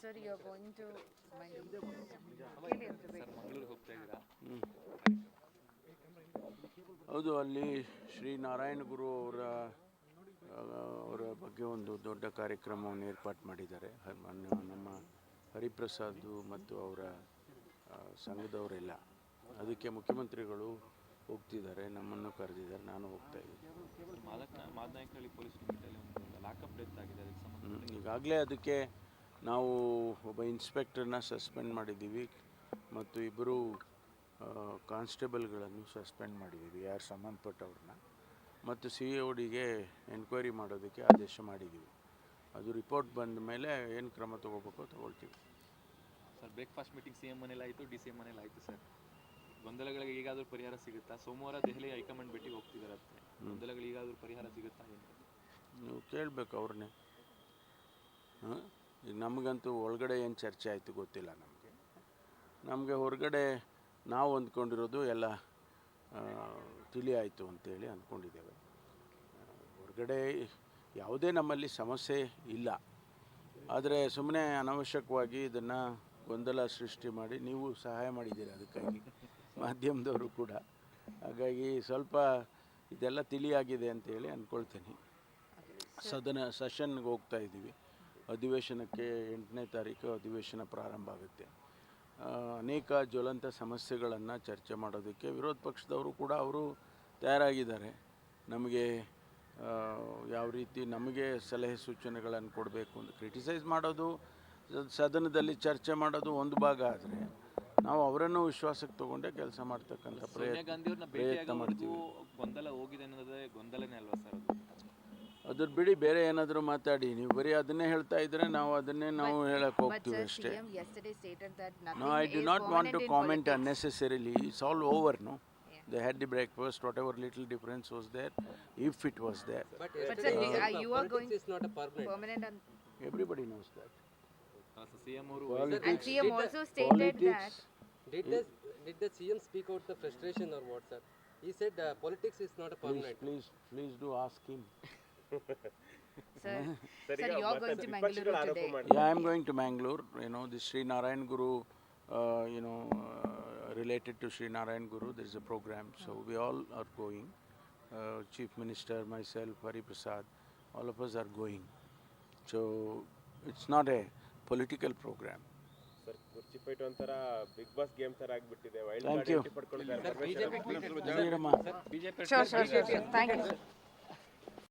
Sir, you are going to ಹೌದು ಅಲ್ಲಿ ಶ್ರೀ ನಾರಾಯಣ ಗುರು ಅವರ ಅವರ ಬಗ್ಗೆ ಒಂದು ದೊಡ್ಡ ಕಾರ್ಯಕ್ರಮವನ್ನು ಏರ್ಪಾಟ್ ಮಾಡಿದ್ದಾರೆ. ನಮ್ಮ ಹರಿಪ್ರಸಾದ್ ಮತ್ತು ಅವರ ಸಂಘದವರೆಲ್ಲ. ಅದಕ್ಕೆ ಮುಖ್ಯಮಂತ್ರಿಗಳು ಹೋಗ್ತಿದ್ದಾರೆ ನಮ್ಮನ್ನು ಕರೆದಿದ್ದಾರೆ ನಾನು ಹೋಗ್ತಾ ಇದ್ದೀನಿ. ಈಗಾಗಲೇ ಅದಕ್ಕೆ ನಾವು ಒಬ್ಬ ಇನ್ಸ್ಪೆಕ್ಟರ್ನ ಸಸ್ಪೆಂಡ್ ಮಾಡಿದ್ದೀವಿ ಮತ್ತು ಇಬ್ಬರು ಕಾನ್ಸ್ಟೇಬಲ್ಗಳನ್ನು ಸಸ್ಪೆಂಡ್ ಮಾಡಿದ್ದೀವಿ ಯಾರು ಸಂಬಂಧಪಟ್ಟವ್ರನ್ನ. ಮತ್ತು ಸಿ ಎ ಡಿಗೆ ಎನ್ಕ್ವೈರಿ ಮಾಡೋದಕ್ಕೆ ಆದೇಶ ಮಾಡಿದ್ದೀವಿ. ಅದು ರಿಪೋರ್ಟ್ ಬಂದ ಮೇಲೆ ಏನು ಕ್ರಮ ತಗೋಬೇಕೋ ತಗೊಳ್ತೀವಿ. Sir breakfast meeting C M ಮನೇಲಿ ಆಯಿತು ಡಿ ಸಿ ಎಂ ಮನೇಲಿ ಆಯಿತು ಸರ್. ಗೊಂದಲಗಳಿಗೆ ಈಗಾದರೂ ಪರಿಹಾರ ಸಿಗುತ್ತಾ? ಸೋಮವಾರ ದೆಹಲಿ ಹೈಕಮಾಂಡ್ ಭೇಟಿಗೆ ಹೋಗ್ತಿದ್ದಾರೆ ಗೊಂದಲಗಳಿಗೆ ಈಗಾದರೂ ಪರಿಹಾರ ಸಿಗುತ್ತಾ ನೀವು ಕೇಳಬೇಕು ಅವ್ರನ್ನೇ. ಹಾಂ? ಈಗ ನಮಗಂತೂ ಒಳಗಡೆ ಏನು ಚರ್ಚೆ ಆಯಿತು ಗೊತ್ತಿಲ್ಲ ನಮಗೆ. ನಮಗೆ ಹೊರಗಡೆ ನಾವು ಅಂದ್ಕೊಂಡಿರೋದು ಎಲ್ಲ ತಿಳಿಯಾಯಿತು ಅಂತೇಳಿ ಅಂದ್ಕೊಂಡಿದ್ದೇವೆ. ಹೊರಗಡೆ ಯಾವುದೇ ನಮ್ಮಲ್ಲಿ ಸಮಸ್ಯೆ ಇಲ್ಲ. ಆದರೆ ಸುಮ್ಮನೆ ಅನವಶ್ಯಕವಾಗಿ ಇದನ್ನು ಗೊಂದಲ ಸೃಷ್ಟಿ ಮಾಡಿ ನೀವು ಸಹಾಯ ಮಾಡಿದ್ದೀರಿ ಅದಕ್ಕಾಗಿ? ಮಾಧ್ಯಮದವರು ಕೂಡ. ಹಾಗಾಗಿ ಸ್ವಲ್ಪ ಇದೆಲ್ಲ ತಿಳಿಯಾಗಿದೆ ಅಂತೇಳಿ ಅಂದ್ಕೊಳ್ತೀನಿ ಸದನ, ಸೆಷನ್ಗೆ ಹೋಗ್ತಾ ಇದ್ದೀವಿ. ಅಧಿವೇಶನಕ್ಕೆ ಎಂಟನೇ ತಾರೀಕು ಅಧಿವೇಶನ ಪ್ರಾರಂಭ ಆಗುತ್ತೆ. ಅನೇಕ ಜ್ವಲಂತ ಸಮಸ್ಯೆಗಳನ್ನು ಚರ್ಚೆ ಮಾಡೋದಕ್ಕೆ ವಿರೋಧ ಪಕ್ಷದವರು ಕೂಡ ಅವರು ತಯಾರಾಗಿದ್ದಾರೆ. ನಮಗೆ ಯಾವ ರೀತಿ ನಮಗೆ ಸಲಹೆ ಸೂಚನೆಗಳನ್ನು ಕೊಡಬೇಕು ಅಂತ ಕ್ರಿಟಿಸೈಸ್ ಮಾಡೋದು ಸದನದಲ್ಲಿ ಚರ್ಚೆ ಮಾಡೋದು ಒಂದು ಭಾಗ ಆದರೆ ನಾವು ಅವರನ್ನು ವಿಶ್ವಾಸಕ್ಕೆ ತಗೊಂಡೇ ಕೆಲಸ ಮಾಡ್ತಕ್ಕಂಥ ಪ್ರಯತ್ನ ಗಾಂಧಿ ಮಾಡ್ತೀವಿ. ಗೊಂದಲ ಹೋಗಿದೆ ಅನ್ನೋದೇ ಗೊಂದಲನೇ ಅಲ್ವಾ ಸರ್ ಅದು? ಅದ್ರ ಬಿಡಿ ಬೇರೆ ಏನಾದರೂ ಮಾತಾಡಿ ನೀವು ಬರೀ ಅದನ್ನೇ ಹೇಳ್ತಾ ಇದ್ರೆ ನಾವು ಅದನ್ನೇ ನಾವು ಹೇಳಕ್ಕೆ But ಹೋಗ್ತೀವಿ sir, ಅಷ್ಟೇ CM yesterday stated that nothing No, I do is not want to permanent in comment politics. unnecessarily. It's all over, no? Yeah. They had the breakfast, whatever little difference was there, if it was there. But But sir, yesterday the- uh, uh, you are politics going is not a permanent. permanent and, Everybody knows that. C M ಅವರು and CM Did the- also stated that. Politics, Did the did the CM speak out the frustration or what, sir? He said uh, politics is not a please, permanent. please, please do ask him. Sir, sir, you are going to Mangalore today. Yeah, I'm going to Mangalore, you know, this Sri Narayan Guru, uh, you know, uh, related to Sri Narayan Guru, there is a program, so we all are going. Uh, Chief Minister, myself, Hari Prasad, all of us are going. So it's not a political program. Sir ಕುರ್ಚಿ fight ಒಂಥರ Bigg boss game ತರ ಆಗ್ಬಿಟ್ಟಿದೆ wild Thank card entry ಪಡ್ಕೊಂಡಿದ್ದಾರೆ Janirama. Sure, sure, sure, sure. Thank you, sir.